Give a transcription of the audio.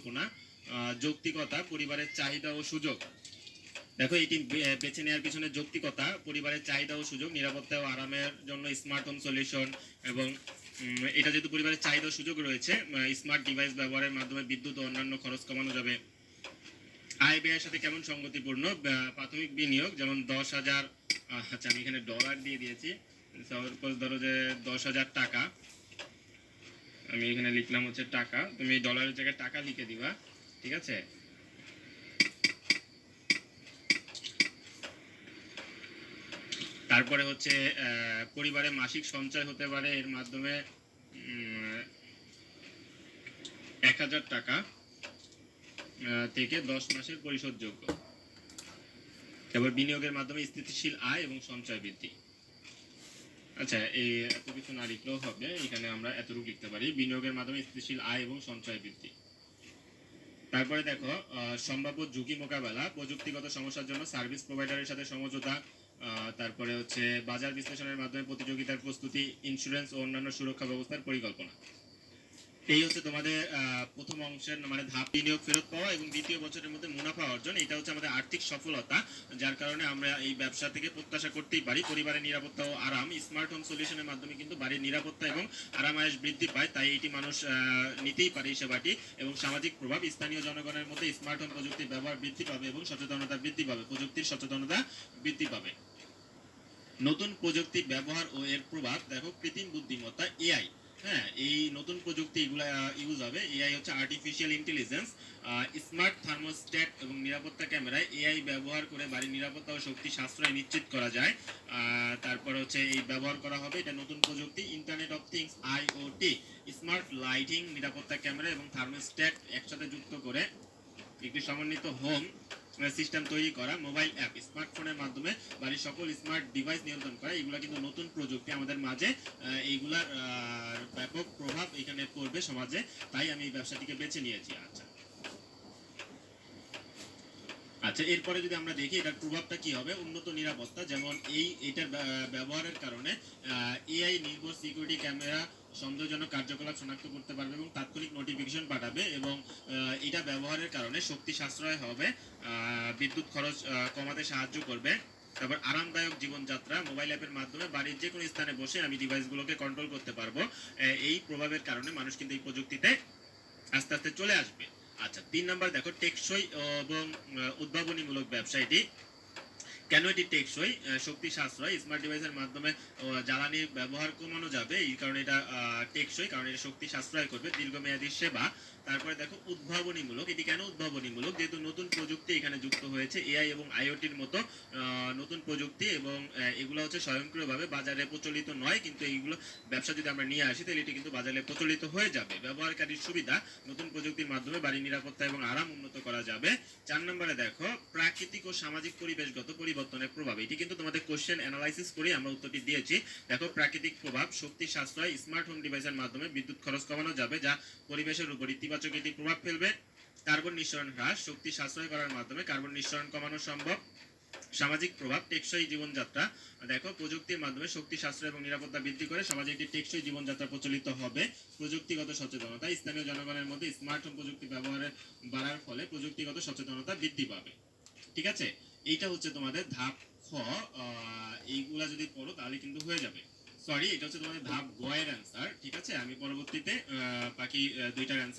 পরিকল্পনা যৌক্তিকতা, পরিবারের চাহিদা ও সুযোগ। দেখো, এটি বেছে নেওয়ার পিছনে যৌক্তিকতা, পরিবারের চাহিদা ও সুযোগ, নিরাপত্তা ও আরামের জন্য স্মার্ট হোম সলিউশন এবং এটা যেহেতু পরিবারের চাহিদা ও সুযোগ রয়েছে স্মার্ট ডিভাইস ব্যবহারের মাধ্যমে বিদ্যুৎ ও অন্যান্য খরচ কমানো যাবে। আয় ব্যয়ের সাথে কেমন সঙ্গতিপূর্ণ? প্রাথমিক বিনিয়োগ, যেমন দশ হাজার আচ্ছা আমি এখানে ডলার দিয়ে দিয়েছি। ধরো যে দশ হাজার টাকা। আমি এখানে লিখলাম হচ্ছে টাকা। তুমি ডলারের জায়গায় টাকা লিখে দিবা, ঠিক আছে? তারপরে হচ্ছে পরিবারে মাসিক সঞ্চয় হতে পারে, এর মাধ্যমে এক হাজার টাকা থেকে দশ মাসের পরিশোধযোগ্য। তারপর বিনিয়োগের মাধ্যমে স্থিতিশীল আয় এবং সঞ্চয় বৃদ্ধি। আচ্ছা এই এত কিছু না লিখলেও হবে, এখানে আমরা এতটুকু লিখতে পারি। বিনিয়োগের মাধ্যমে স্থিতিশীল আয় এবং সঞ্চয় বৃদ্ধি। তারপরে দেখো সম্ভাব্য ঝুঁকি মোকাবেলা, প্রযুক্তিগত সমস্যার জন্য সার্ভিস প্রোভাইডারের সাথে সমঝোতা তারপরে হচ্ছে বাজার বিশ্লেষণের মাধ্যমে প্রতিযোগিতার প্রস্তুতি, ইন্স্যুরেন্স ও অন্যান্য সুরক্ষা ব্যবস্থার পরিকল্পনা। এই হচ্ছে তোমাদের প্রথম অংশের মানে ধাপ বিনিয়োগ ফেরত পাওয়া এবং দ্বিতীয় বছরের মধ্যে মুনাফা অর্জন। এটা হচ্ছে আমাদের আর্থিক সফলতা, যার কারণে আমরা এই ব্যবসা থেকে প্রত্যাশা করতেই পারি। পরিবারের নিরাপত্তা ও আরাম স্মার্ট হোম সলিউশনের মাধ্যমে কিন্তু বাড়ির নিরাপত্তা এবং আরামায়েশ বৃদ্ধি পায়, তাই এটি মানুষ নিতেই পারে এই সেবাটি এবং সামাজিক প্রভাব স্থানীয় জনগণের মধ্যে স্মার্ট হোম প্রযুক্তির ব্যবহার বৃদ্ধি পাবে এবং সচেতনতা বৃদ্ধি পাবে, প্রযুক্তির সচেতনতা বৃদ্ধি পাবে। নতুন প্রযুক্তি ব্যবহার ও এর প্রভাব, দেখো, কৃত্রিম বুদ্ধিমত্তা এআই হ্যাঁ এই নতুন প্রযুক্তি এগুলা ইউজ হবে। এআই হচ্ছে আর্টিফিশিয়াল ইন্টেলিজেন্স স্মার্ট থার্মোস্ট্যাট এবং নিরাপত্তা ক্যামেরায় এআই ব্যবহার করে বাড়ির নিরাপত্তা ও শক্তি সাশ্রয় নিশ্চিত করা যায়। তারপর হচ্ছে এই ব্যবহার করা হবে, এটা নতুন প্রযুক্তি internet of things IoT smart lighting নিরাপত্তা ক্যামেরা এবং থার্মোস্ট্যাট একসাথে যুক্ত করে একটি সমন্বিত হোম সিস্টেম তৈরি করা মোবাইল অ্যাপ স্মার্টফোনের মাধ্যমে বাড়ির সকল স্মার্ট ডিভাইস নিয়ন্ত্রণ করা, এগুলো কিন্তু নতুন প্রযুক্তি আমাদের মাঝে এইগুলার ব্যাপক প্রভাব এখানে পড়বে সমাজে, তাই আমি এই ব্যবসাটিকে বেছে নিয়েছি আচ্ছা। আচ্ছা এরপরে যদি আমরা দেখি এটার প্রভাবটা কি হবে, উন্নত নিরাপত্তা, যেমন এই, এটার ব্যা- ব্যবহারের কারণে এআই নির্ভর সিকিউরিটি ক্যামেরা সন্দেহজনক কার্যকলাপ শনাক্ত করতে পারবে এবং তাৎক্ষণিক নোটিফিকেশন পাঠাবে এবং এটা ব্যবহারের কারণে শক্তি সাশ্রয় হবে বিদ্যুৎ খরচ কমাতে সাহায্য করবে। তারপর আরামদায়ক জীবনযাত্রা মোবাইল অ্যাপের মাধ্যমে বাড়ির যে কোনো স্থানে বসে আমি ডিভাইসগুলোকে কন্ট্রোল করতে পারব। এই প্রভাবের কারণে মানুষ কিন্তু এই প্রযুক্তিতে আস্তে আস্তে চলে আসবে। আচ্ছা তিন নম্বর দেখো, টেকসই এবং উদ্ভাবনীমূলক ব্যবসা এটি কেন এটি টেকসই শক্তি সাশ্রয় স্মার্ট ডিভাইসের মাধ্যমে আহ, জ্বালানির ব্যবহার কমানো যাবে। এই কারণে এটা টেকসই কারণ এটা শক্তি সাশ্রয় করবে দীর্ঘমেয়াদী সেবা। তারপরে দেখো উদ্ভাবনীমূলক এটি কেন উদ্ভাবনীমূলক? যেহেতু নতুন প্রযুক্তি এখানে যুক্ত হয়েছে এআই এবং আইওটির মতো নতুন প্রযুক্তি এবং এগুলো হচ্ছে স্বয়ংক্রিয়ভাবে বাজারে প্রচলিত নয় কিন্তু এইগুলো ব্যবসা যদি আমরা নিয়ে আসি তাহলে এটি কিন্তু বাজারে প্রচলিত হয়ে যাবে। ব্যবহারকারীর সুবিধা নতুন প্রযুক্তির মাধ্যমে বাড়ির নিরাপত্তা এবং আরাম উন্নত করা যাবে। চার নম্বরে দেখো প্রাকৃতিক ও সামাজিক পরিবেশগত পরিবর্তনের প্রভাব। এটি কিন্তু তোমাদের কোশ্চেন অ্যানালাইসিস করে আমরা উত্তরটি দিয়েছি। দেখো, প্রাকৃতিক প্রভাব, শক্তি, সাশ্রয় স্মার্ট হোম ডিভাইসের মাধ্যমে বিদ্যুৎ খরচ কমানো যাবে, যা পরিবেশের উপর ইতিবাচক এটি প্রভাব ফেলবে। কার্বন নিঃসরণ হ্রাস, শক্তি সাশ্রয় করার মাধ্যমে কার্বন নিঃসরণ কমানো সম্ভব। সামাজিক প্রভাব, টেকসই জীবনযাত্রা। দেখো, প্রযুক্তির মাধ্যমে শক্তি সাশ্রয় এবং নিরাপত্তা বৃদ্ধি করে সমাজে একটি টেকসই জীবনযাত্রা প্রচলিত হবে। প্রযুক্তিগত সচেতনতা, স্থানীয় জনগণের মধ্যে স্মার্ট হোম প্রযুক্তি ব্যবহারের বাড়ার ফলে প্রযুক্তিগত সচেতনতা বৃদ্ধি পাবে। ঠিক আছে? এইটা হচ্ছে তোমাদের ধাপ খ এইগুলা যদি পড়ো তাহলে কিন্তু হয়ে যাবে। সরি এটা হচ্ছে তোমাদের ধাপ গ এর অ্যান্সার ঠিক আছে? আমি পরবর্তীতে বাকি দুইটার অ্যান্সার